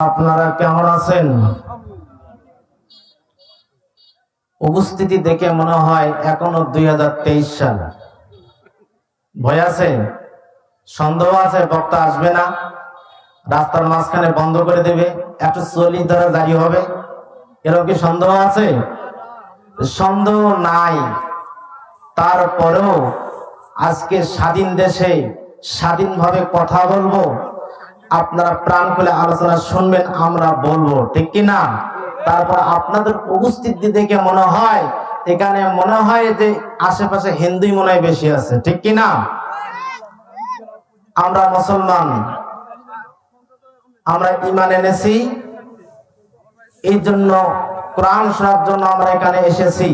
আপনারা কেমন আছেন? উপস্থিতি দেখে মনে হয় এখনও দুই সাল। ভয় আছে? সন্দেহ আছে? বক্তা আসবে না। রাস্তার মাঝখানে বন্ধ করে দেবে। একটু চলি দ্বারা জারি হবে। এরকম কি সন্দেহ আছে? সন্দেহ নাই। তারপরেও আজকে স্বাধীন দেশে স্বাধীনভাবে কথা বলব। আপনারা প্রাণ খুলে আলোচনা শুনবেন, আমরা বলব, ঠিক না? তারপর আপনাদের উপস্থিতি দেখে মনে হয়, এখানে মনে হয় যে আশেপাশে হিন্দুই মনে হয় বেশি আছে, ঠিক কি না? আমরা মুসলমান, আমরা ইমান এনেছি, এই জন্য কোরআন শোনার জন্য আমরা এখানে এসেছি।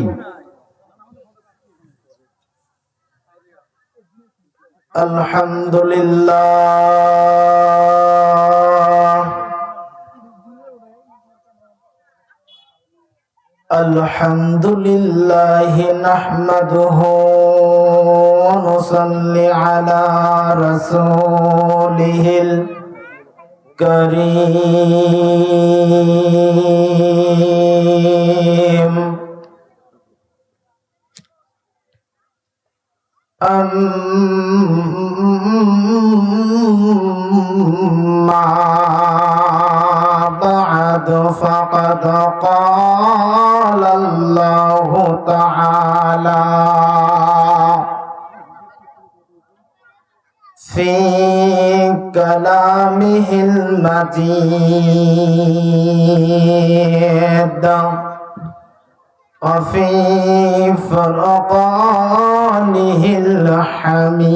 আলহামদুলিল্লাহ। الحمد لله نحمده ونصلي على رسوله الكريم أما بعد فقد قال الله تعالى في كلامه المجيد وفي فرقانه الحميد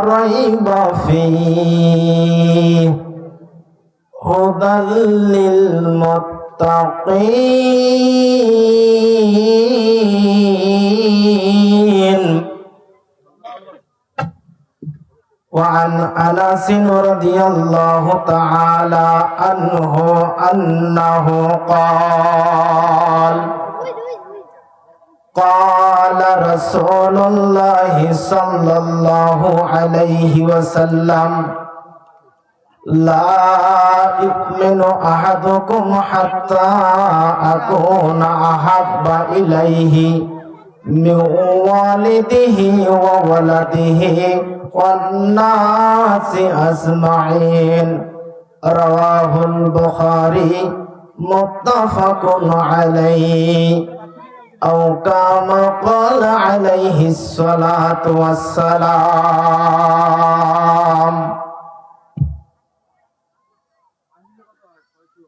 ريب فيه. هدى للمتقين. وعن أنس رضي الله تعالى عنه أنه قال قال رسول الله صلى الله عليه وسلم لا يؤمن أحدكم حتى أكون أحب إليه من والده وولده والناس أجمعين. رواه البخاري متفق عليه. أو كما قال عليه الصلاة والسلام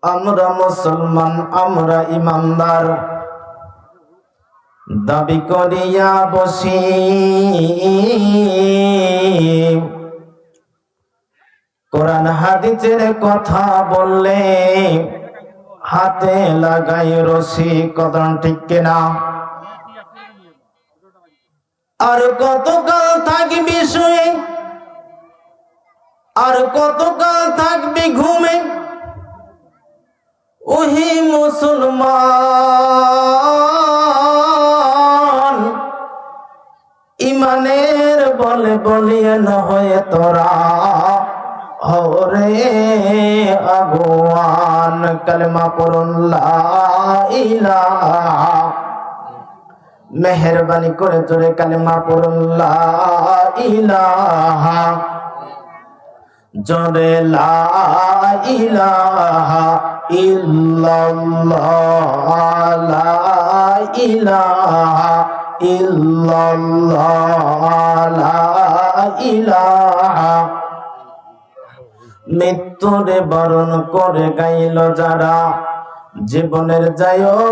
আমরা মুসলমান আমরা ইমানদার দাবি করিয়া বসি কোরআন হাদিসের কথা বললে হাতে লাগাই রসি কদন ঠিক কিনা? আর কতকাল থাকবি শুয়ে? আর কতকাল থাকবি ঘুমে? ওহি মুসলমান কলমা পড়ুল্লাহ মেহরবানি করে তোরে কালেমা পড়ুল্লাহ ইলাহা। জরে ইলাহা ইল্লাল্লাহ ইলাহা ইলাহা। মৃত্যুরে বরণ করে গাইল যারা, জীবনের জয়গান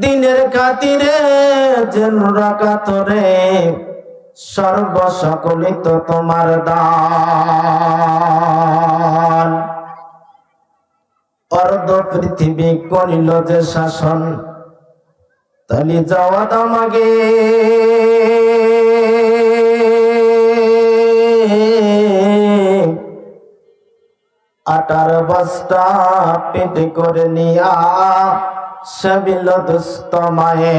দিনের খাতিরে যেন রাকাতরে সর্ব সকলিত তোমার দান। অর্ধ পৃথিবী করিল যে শাসন তালি যাওয়া দামাগে। আটার বস্তা পেটে করে নিয়া দুস্থ মায়ে।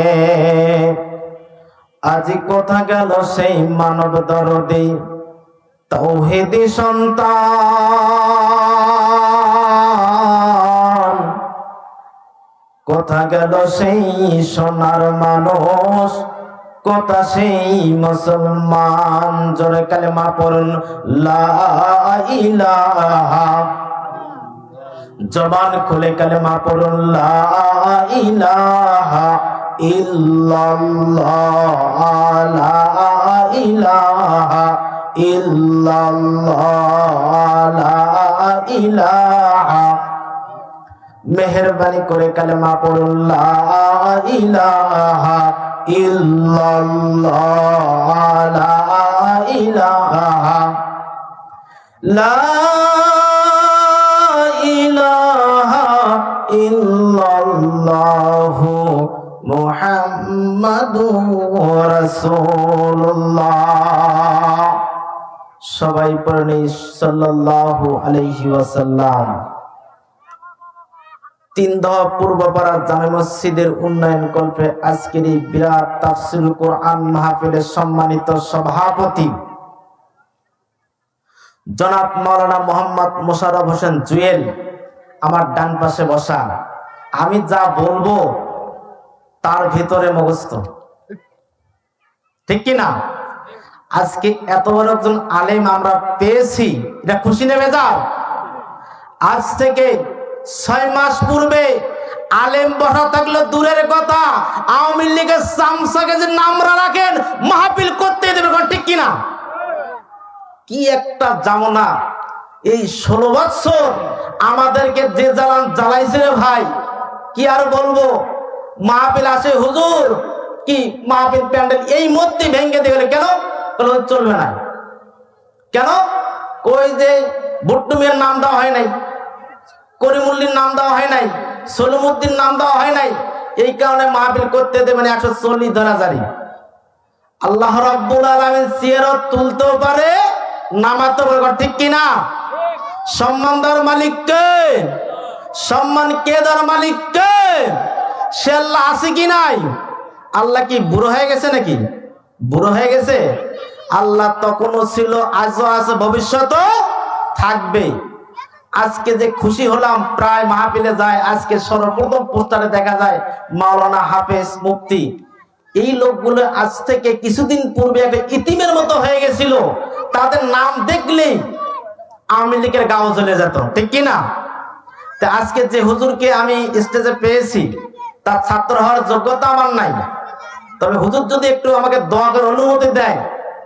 আজি কোথা গেল সেই মানব দরদি? তৌহিদি সন্তান। কোথা গেল সেই সোনার মানুষ, কথা সেই মুসলমান। জোরে কালেমা পড়ুন জবান খুলে কালেমা পড়ুন, লা ইলাহা ইল্লাল্লাহ ইলাহা মেহরবানি করে কালেমা পড়ুন ইলাহা সবাই পড়নি সাল্লাল্লাহু আলাইহি ওয়াসাল্লাম। তিন দহ পূর্বপাড়া জামে মসজিদের উন্নয়ন কল্পে আজকের এই বিরাট তাফসিল কোরআন মাহফিলের সম্মানিত সভাপতি জনাব মাওলানা মোহাম্মদ মোশাররফ হোসেন জুয়েল, আমার ডান পাশে বসা। আমি যা বলব তার ভিতরে মুখস্থ। ঠিক কি না আজকে এত বড় একজন আলেম আমরা পেয়েছি। এটা খুশি নেমে যাও আজ থেকে ছয় মাস পূর্বে আলেম বসা থাকলে দূরের কথা, আওয়ামী লীগের সামসাকে যে নামরা রাখেন, মাহফিল করতে দেবে ঠিক কিনা? কি একটা জামনা। এই ষোলো বৎসর আমাদেরকে যে জ্বালান জ্বালাইছে রে ভাই, কি আর বলব? মাহফিল আসে হুজুর, কি মাহফিল প্যান্ডেল এই মধ্যে ভেঙে গেলে কেন? চলবে না। কেন? কই যে বুট্টুমের নাম দেওয়া হয় নাই। করিমুল্লির নাম দেওয়া হয় নাই, সলিমুদ্দিন নাম দেওয়া হয় নাই, এই কারণে মাহফিল করতে দেবেন একশো চল্লিশ ধরা জারি আল্লাহ রব্বুল আলমিন সিয়ারত তুলতেও পারে নামাতে পারে ঠিক কিনা? সম্মান দেওয়ার মালিক কে সম্মান কে দেওয়ার মালিক কে সে আল্লাহ আছে কি নাই? আল্লাহ কি বুড়ো হয়ে গেছে নাকি? বুড়ো হয়ে গেছে? আল্লাহ তখনও ছিল, আজও আছে, ভবিষ্যতও থাকবে। আজকে যে খুশি হলাম, প্রায় মাহফিলে যায়, আজকে সর্বপ্রথম পোস্টারে দেখা যায় মাওলানা হাফেজ মুফতি। এই লোকগুলো আজ থেকে কিছুদিন পূর্বে একটা ইতিমের মতো হয়ে গেছিল। তাদের নাম দেখলেই আওয়ামী লীগের গাও চলে যেত, ঠিক কি না তা আজকে যে হুজুরকে আমি স্টেজে পেয়েছি, তার ছাত্র হওয়ার যোগ্যতা আমার নাই। তবে হুজুর যদি একটু আমাকে দোয়া করে অনুমতি দেয়,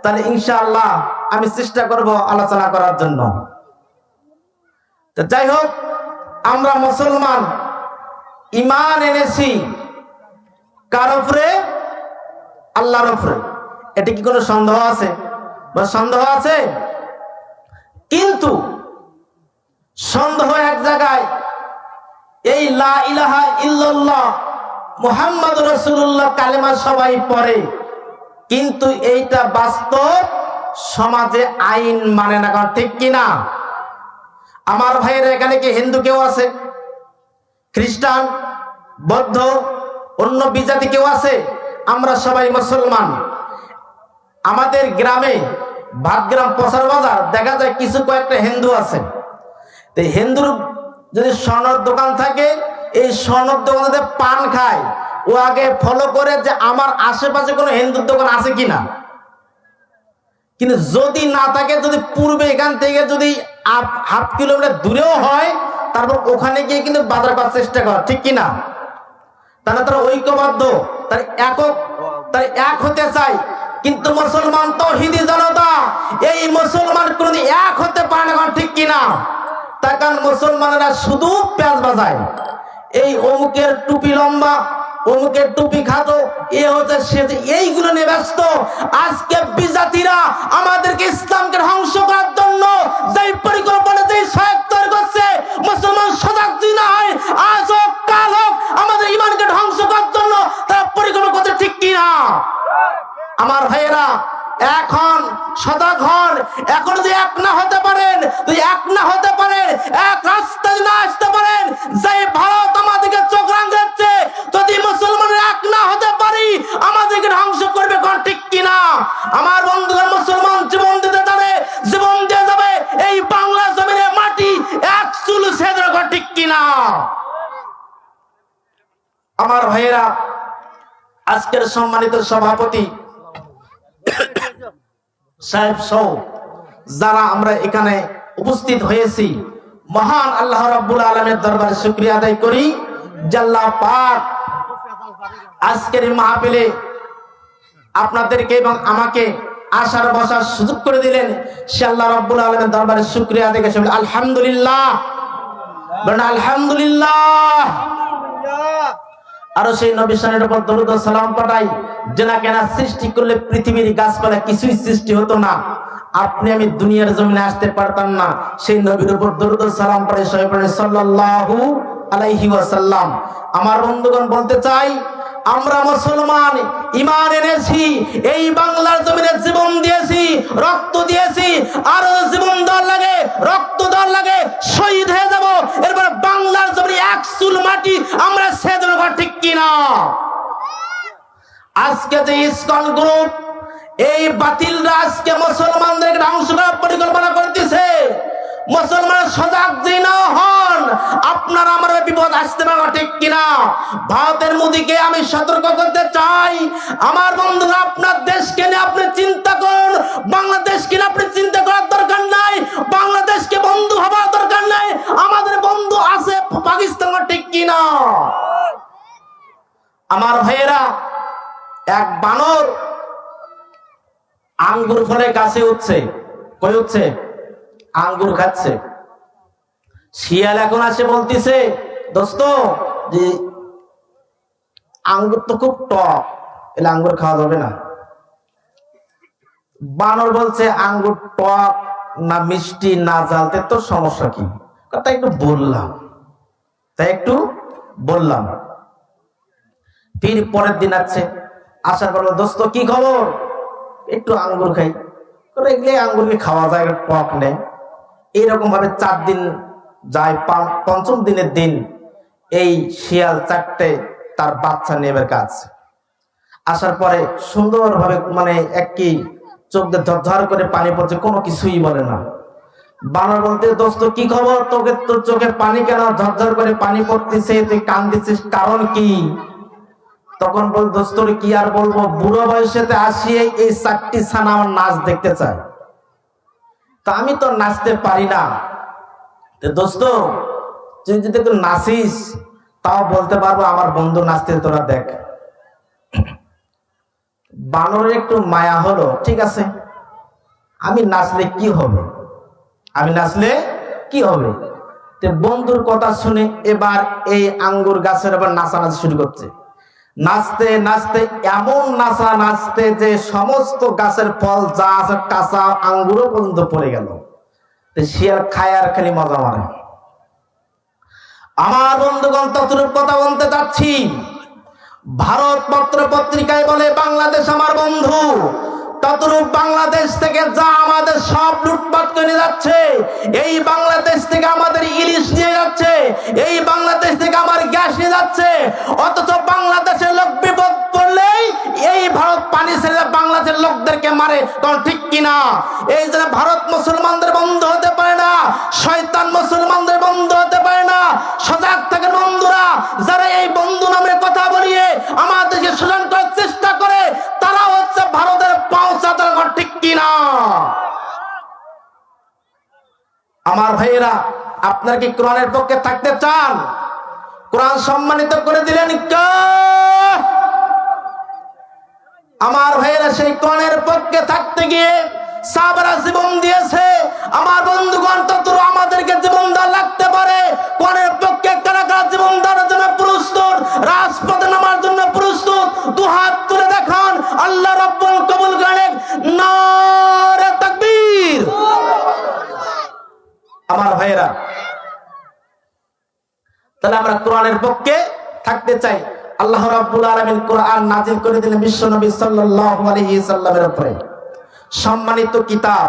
তাহলে ইনশাআল্লাহ আমি চেষ্টা করব আলোচনা করার জন্য। তো যাই হোক আমরা মুসলমান ইমান এনেছি কার উপরে? আল্লাহর উপরে। এটা কি কোনো সন্দেহ আছে? বা সন্দেহ আছে? কিন্তু সন্দেহ এক জায়গায়, এই লা ইলাহা ইল্লাল্লাহ মুহাম্মদ রাসূলুল্লাহ কালেমা সবাই পড়ে। কিন্তু এইটা বাস্তব সমাজে আইন মানে না, কারণ ঠিক কিনা? আমার ভাইয়ের এখানে কি হিন্দু কেউ আছে? খ্রিস্টান, বৌদ্ধ, অন্য বিজাতি কেউ আছে? আমরা সবাই মুসলমান। আমাদের গ্রামে ভাতগ্রাম প্রচার বাজার, দেখা যায় কিছু কয়েকটা হিন্দু আছে। তো হিন্দুর যদি স্বর্ণর দোকান থাকে, এই স্বর্ণর দোকানে পান খায়, ও আগে ফলো করে যে আমার আশেপাশে কোনো হিন্দুর দোকান আছে কিনা। কিন্তু যদি না থাকে, যদি পূর্বে এখান থেকে যদি হাফ কিলোমিটার দূরেও হয়, তারপর ওখানে গিয়ে কিন্তু বাজার করার চেষ্টা কর, ঠিক কিনা তাহলে তারা ঐক্যবদ্ধ, তার একক তাই এক হতে চাই কিন্তু মুসলমান তৌহিদি জনতা, এই মুসলমান কোনদিন এক হতে পারে না, ঠিক কিনা তার কারণ মুসলমানেরা শুধু পেঁয়াজ বাজায়। এই অমুকের টুপি লম্বা, অমুকের টুপি খাতো এ হচ্ছে সে এইগুলো নিয়ে ব্যস্ত, আজকে বিজাতিরা আমাদেরকে ইসলামকে ধ্বংস আমার ভাইয়েরা, আজকের সম্মানিত সভাপতি সাহেব সহ যারা আমরা এখানে উপস্থিত হয়েছি, মহান আল্লাহ রাব্বুল আলমের দরবারে শুক্রিয়া আদায় করি। জাল্লাহ পাক, আজকের মাহফিলে আপনাদেরকে এবং আমাকে আসার বসার সুযোগ করে দিলেন সে আল্লাহ রাব্বুল আলমের দরবারে শুক্রিয়া করেছি আলহামদুলিল্লাহ। আলহামদুলিল্লাহ। আরও সেই নবী সালের উপর দরুদ সালাম পাঠাই যেনা কেনা সৃষ্টি করলে পৃথিবীর গাছপালা কিছুই সৃষ্টি হতো না। আপনি আমি দুনিয়ার জমিনে আসতে পারতাম না। সেই নবীর উপর দরুদ সালাম পড়ে সাল্লাল্লাহু আলাইহি ওয়াসাল্লাম। আমার বন্ধুগণ বলতে চাই আমরা মুসলমান ইমান এনেছি, এই বাংলার জমিনে জীবন দিয়েছি, রক্ত দিয়েছি, আর জীবন দর লাগে, রক্ত দর লাগে, শহীদ হয়ে যাব। এরপর বাংলার জমিনে এক চুল মাটি, আমরা সেদের ঘর ঠিক কিনা? আজকে যে ইসকন গ্রুপ, এই বাতিলরা আজকে মুসলমানদের করার পরিকল্পনা করতেছে। মুসলমান সজাগ যে না হন। আপনার আমার বিপদ আসতে পারে ঠিক কিনা? ভারতের মোদীকে আমি সতর্ক করতে চাই। আমার বন্ধুরা, আপনার দেশকে নিয়ে আপনি চিন্তা করুন। বাংলাদেশকে নিয়ে আপনি চিন্তা করার দরকার নাই। বাংলাদেশকে বন্ধু হবার দরকার নাই। আমাদের বন্ধু আছে পাকিস্তান, ঠিক কিনা? আমার ভাইয়েরা, এক বানর আঙ্গুর ফলে গাছে উঠছে। কই উঠছে? আঙ্গুর খাচ্ছে। শিয়াল এখন আসে বলতেছে, দোস্ত, যে আঙ্গুর তো খুব টক এলে আঙ্গুর খাওয়া যাবে না। বানর বলছে, আঙ্গুর টক না মিষ্টি না জালতে তো সমস্যা কি? কথা একটু বললাম। তাই একটু বললাম। ফির পরের দিন আছে আসার পর দোস্ত, কি খবর? একটু আঙ্গুর খাই। এগুলো আঙ্গুরকে খাওয়া যায়, টক নেই এইরকম ভাবে চার দিন যায় পঞ্চম দিনের দিন এই শিয়াল চারটে তার বাচ্চা নেবের কাজ আসার পরে সুন্দরভাবে মানে একই চোখ দিয়ে ঝরঝর করে পানি পড়ছে, কোনো কিছুই বলে না। বানর বলতে, দোস্ত, কি খবর? তোকে, তোর চোখে পানি কেন? ঝরঝর করে পানি পড়তেছে, তুই কান দিচ্ছিস কারণ কি? তখন বল দোস্তর কি আর বলব? বুড়ো বয়সেতে আসিয়ে এই চারটি ছানা আমার নাচ দেখতে চায়। তা আমি তো নাচতে পারি না। দোস্ত, তুই যদি একটু নাচিস, তাও বলতে পারব আমার বন্ধু নাচতে তোরা দেখ। বানরের একটু মায়া হলো, ঠিক আছে? আমি নাচলে কি হবে? আমি নাচলে কি হবে? বন্ধুর কথা শুনে এবার এই আঙ্গুর গাছের আবার নাচানাচি শুরু করছে। নাচতে নাচতে, এমন নাচা, নাচতে যে সমস্ত গাছের ফল যা আছে কাঁচা আঙ্গুরও পর্যন্ত পড়ে গেল। শিয়ার খায় আর খালি মজা মারে। আমার বন্ধুগণ ততরূপ কথা বলতে চাচ্ছি। ভারত পত্র পত্রিকায় বলে, বাংলাদেশ আমার বন্ধু। ততরূপ বাংলাদেশ থেকে যা আমাদের সব লুটপাট করে যাচ্ছে, এই বাংলাদেশ থেকে আমাদের ইলিশ নিয়ে যাচ্ছে, এই বাংলাদেশ থেকে আমার গ্যাস নিয়ে যাচ্ছে, অথচ বাংলাদেশের লোক বিপদ পড়লেই এই ভারত পানি ছেড়ে বাংলাদেশের লোকদেরকে মারে। তখন ঠিক কিনা এই জন্য ভারত মুসলমানদের বন্ধ হতে পারে না, শয়তান মুসলমানদের বন্ধ হতে পারে না, সজাগ থাকেন বন্ধুরা আমার ভাইয়েরা, আপনার কি কোরআনের পক্ষে থাকতে চান? কোরআন সম্মানিত করে দিলেন আমার ভাইয়েরা, সেই কনের পক্ষে থাকতে গিয়ে সাবরা জীবন দিয়েছে। আমার বন্ধুগণ তত আমাদেরকে জীবন দেওয়া লাগতে পারে। কনের পক্ষে কারা কারা জীবন দেওয়ার জন্য প্রস্তুত রাজপথে নামার জন্য প্রস্তুত দু হাত তুলে দেখান আল্লাহ রব্বুল কবুল করেন নারে তাকবীর আমার ভাইয়েরা তাহলে আমরা কোরআনের পক্ষে থাকতে চাই। আল্লাহ রাব্বুল আলামিন কোরআন নাজিল করে দিলেন বিশ্ব নবী সাল্লাল্লাহু আলাইহি সাল্লামের উপরে। সম্মানিত কিতাব।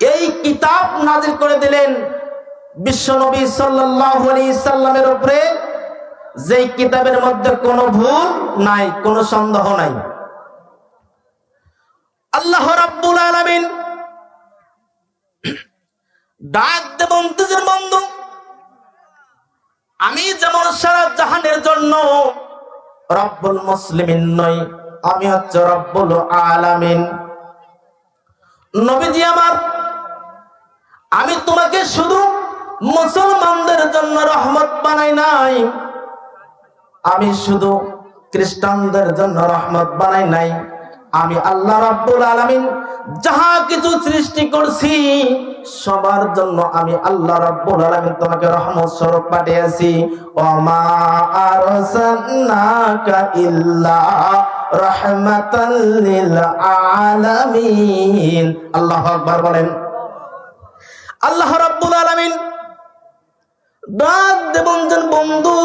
এই কিতাব নাজিল করে দিলেন বিশ্ব নবী সাল্লাল্লাহু আলাইহি সাল্লামের উপরে। যেই কিতাবের মধ্যে কোনো ভুল নাই, কোনো সন্দেহ নাই। আল্লাহ রাব্বুল আলামিন ডাক দে বন্ধুদের বন্ধু আমি যেমন সারা জাহানের জন্য রব্বুল মুসলিমিন নই, আমি হচ্ছে রব্বুল আলামিন। নবীজি আমার, আমি তোমাকে শুধু মুসলমানদের জন্য রহমত বানাই নাই, আমি শুধু খ্রিস্টানদের জন্য রহমত বানাই নাই। আমি আল্লাহ রাব্বুল আলামিন যাহা কিছু সৃষ্টি করছি, সবার জন্য আমি আল্লাহ রাব্বুল আলামিন তোমাকে রহমত স্বরূপ পাঠিয়েছি। ওমা আরসালনাকা ইল্লা রাহমাতাল লিল আলামিন। আল্লাহু আকবার বলেন। আল্লাহ রাব্বুল আলামিন ডাক দেবন বন্ধু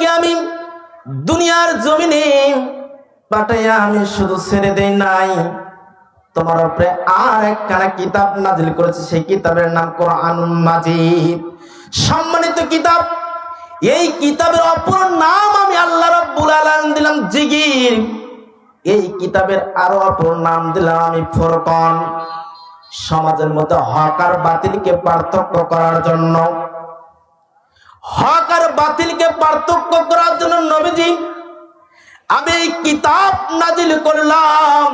তোমাকে আমি দুনিয়ার জমিনে পাঠাইয়া আমি শুধু ছেড়ে দেই নাই? তোমার উপরে আর একখানা কিতাব নাজিল করেছে, সেই কিতাবের নাম কোরআন মাজিদ। সম্মানিত কিতাব, এই কিতাবের অপর নাম আমি আল্লাহ রাব্বুল আলামিন দিলাম জিগির। এই কিতাবের আরও অপর নাম দিলাম আমি ফুরকান। সমাজের মধ্যে হক আর বাতিলকে পার্থক্য করার জন্য হক আর বাতিলকে পার্থক্য করার জন্য নবীজি আমি কিতাব নাজিল করলাম।